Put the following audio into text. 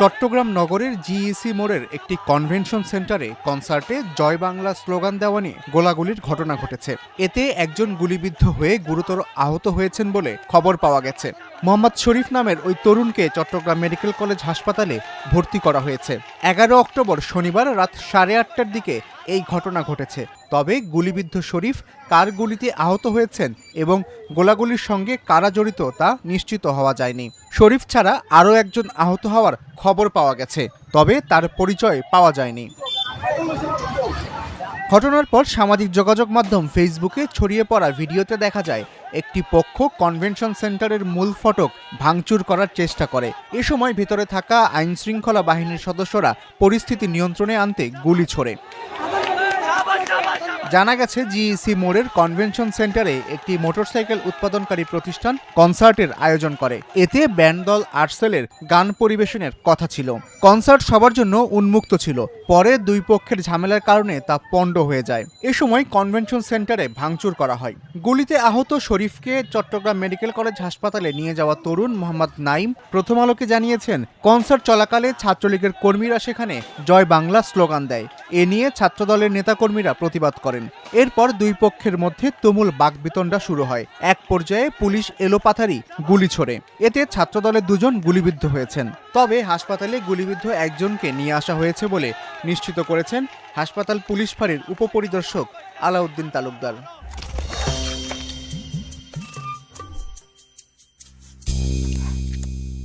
চট্টগ্রাম নগরের জিইসি মোড়ের একটি কনভেনশন সেন্টারে কনসার্টে জয় বাংলা স্লোগান দেওয়া নিয়ে গোলাগুলির ঘটনা ঘটেছে। এতে একজন গুলিবিদ্ধ হয়ে গুরুতর আহত হয়েছেন বলে খবর পাওয়া গেছে। মোহাম্মদ শরীফ নামের ওই তরুণকে চট্টগ্রাম মেডিকেল কলেজ হাসপাতালে ভর্তি করা হয়েছে। এগারো অক্টোবর শনিবার রাত সাড়ে আটটার দিকে এই ঘটনা ঘটেছে। তবে গুলিবিদ্ধ শরীফ কার গুলিতে আহত হয়েছেন এবং গোলাগুলির সঙ্গে কারা জড়িত তা নিশ্চিত হওয়া যায়নি। শরীফ ছাড়া আরও একজন আহত হওয়ার খবর পাওয়া গেছে, তবে তার পরিচয় পাওয়া যায়নি। ঘটনার পর সামাজিক যোগাযোগ মাধ্যম ফেসবুকে ছড়িয়ে পড়া ভিডিওতে দেখা যায়, একটি পক্ষ কনভেনশন সেন্টারের মূল ফটক ভাঙচুর করার চেষ্টা করে। এ সময় ভেতরে থাকা আইনশৃঙ্খলা বাহিনীর সদস্যরা পরিস্থিতি নিয়ন্ত্রণে আনতে গুলি ছোড়ে। জানা গেছে, জিইসি মোড়ের কনভেনশন সেন্টারে একটি মোটরসাইকেল উৎপাদনকারী প্রতিষ্ঠান কনসার্টের আয়োজন করে। এতে ব্যান্ড দল আর্টসেলের গান পরিবেশনের কথা ছিল। কনসার্ট সবার জন্য উন্মুক্ত ছিল। পরে দুই পক্ষের ঝামেলার কারণে তা পণ্ড হয়ে যায়। এ সময় কনভেনশন সেন্টারে ভাঙচুর করা হয়। গুলিতে আহত শরীফকে চট্টগ্রাম মেডিকেল কলেজ হাসপাতালে নিয়ে যাওয়া তরুণ মোহাম্মদ নাইম প্রথম আলোকে জানিয়েছেন, কনসার্ট চলাকালে ছাত্রলীগের কর্মীরা সেখানে জয় বাংলা স্লোগান দেয়। এ নিয়ে ছাত্রদলের নেতাকর্মীরা প্রতিবাদ করেন। এরপর দুই পক্ষের মধ্যে তুমুল বাকবিতণ্ডা শুরু হয়। এক পর্যায়ে পুলিশ এলোপাথারি গুলি ছোড়ে। এতে ছাত্রদলের দুজন গুলিবিদ্ধ হয়েছেন। তবে হাসপাতালে গুলিবিদ্ধ একজনকে নিয়ে আসা হয়েছে বলে নিশ্চিত করেছেন হাসপাতাল পুলিশ ফাঁড়ির উপপরিদর্শক আলাউদ্দিন তালুকদার।